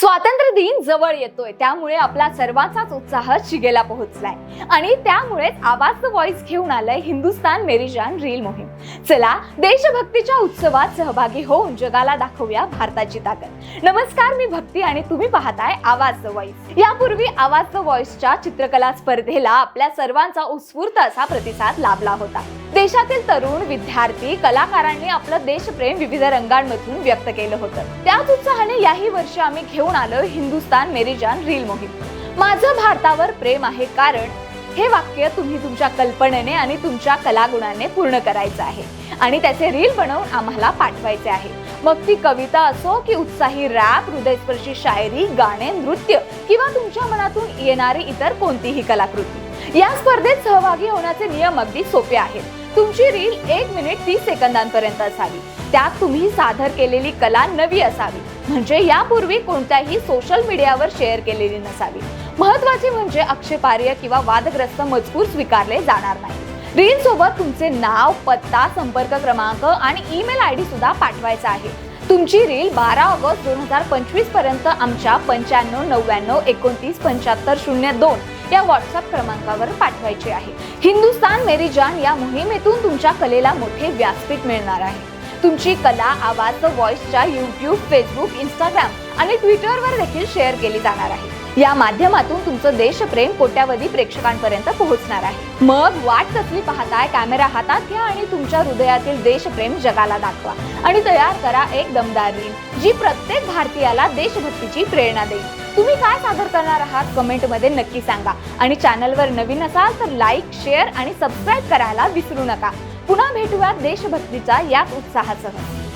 स्वातंत्र्य दिन जवळ येतोय. त्यामुळे आपला सर्वांचाच उत्साह शिगेला पोहोचलाय. आणि त्यामुळेच आवाज व्हॉइस घेऊन आलंय हिंदुस्तान मेरी जान रील मोहीम. चला देशभक्तीच्या उत्सवात सहभागी होऊन जगाला दाखवूया भारताची ताकद. नमस्कार मी भक्ती आणि तुम्ही पाहताय आवाज द व्हॉइस यापूर्वी आवाज द व्हॉइसच्या चित्रकला स्पर्धेला आपल्या सर्वांचा उत्स्फूर्त असा प्रतिसाद लाभला होता. देशातील तरुण विद्यार्थी कलाकारांनी आपलं देशप्रेम विविध रंगांमधून व्यक्त केलं होतं. त्याच उत्साहाने याही वर्षी आम्ही घेऊन आलो हिंदुस्तान मेरीजान रील मोहीम. माझं भारतावर प्रेम आहे कारण हे वाक्य तुम्ही तुमच्या कल्पनेने आणि तुमच्या कलागुणाने पूर्ण करायचं आहे. आणि त्याचे रील बनवून आम्हाला पाठवायचे आहे. मग ती कविता असो की उत्साही रॅप हृदयस्पर्शी शायरी गाणे नृत्य किंवा तुमच्या मनातून येणारी इतर कोणतीही कलाकृती. या स्पर्धेत सहभागी होण्याचे नियम अगदी सोपे आहेत. तुमची रील एक मिनिट तीस सेकंदांपर्यंत असावी. त्यात तुम्ही सादर केलेली कला नवी असावी. म्हणजे यापूर्वी कोणत्याही सोशल मीडियावर शेअर केलेली नसावी. महत्त्वाचे म्हणजे अक्षेपार्य किंवा वादग्रस्त मजकूर स्वीकारले जाणार नाही. रील सोबत तुमचे नाव पत्ता संपर्क क्रमांक आणि ईमेल आय डी सुद्धा पाठवायचा आहे. तुमची रील बारा ऑगस्ट दोन हजार पंचवीसपर्यंत आमच्या पंच्याण्णव नव्याण्णव एकोणतीस पंच्याहत्तर शून्य दोन या व्हॉट्सअप क्रमांकावर पाठवायची आहे. हिंदुस्तान मेरी जान या मोहिमेतून तुमच्या कलेला मोठे व्यासपीठ मिळणार आहे. तुमची कला आवाज व्हॉइसच्या युट्यूब फेसबुक इंस्टाग्राम आणि ट्विटरवर देखील शेअर केली जाणार आहे. या माध्यमातून तुमचं देशप्रेम कोट्यावधी प्रेक्षकांपर्यंत पोहोचणार आहे. मग वाट कसली पाहताय कॅमेरा हातात घ्या आणि तुमच्या हृदयातील देशप्रेम जगाला दाखवा आणि तयार करा एक दमदार रील जी प्रत्येक भारतीयाला देशभक्तीची प्रेरणा देईल. तुम्ही काय सादर करणार आहात? कमेंटमध्ये नक्की सांगा. आणि चॅनलवर नवीन असाल तर लाईक शेअर आणि सबस्क्राईब करायला विसरू नका. पुन्हा भेटूयात देशभक्तीचा याच उत्साहासह.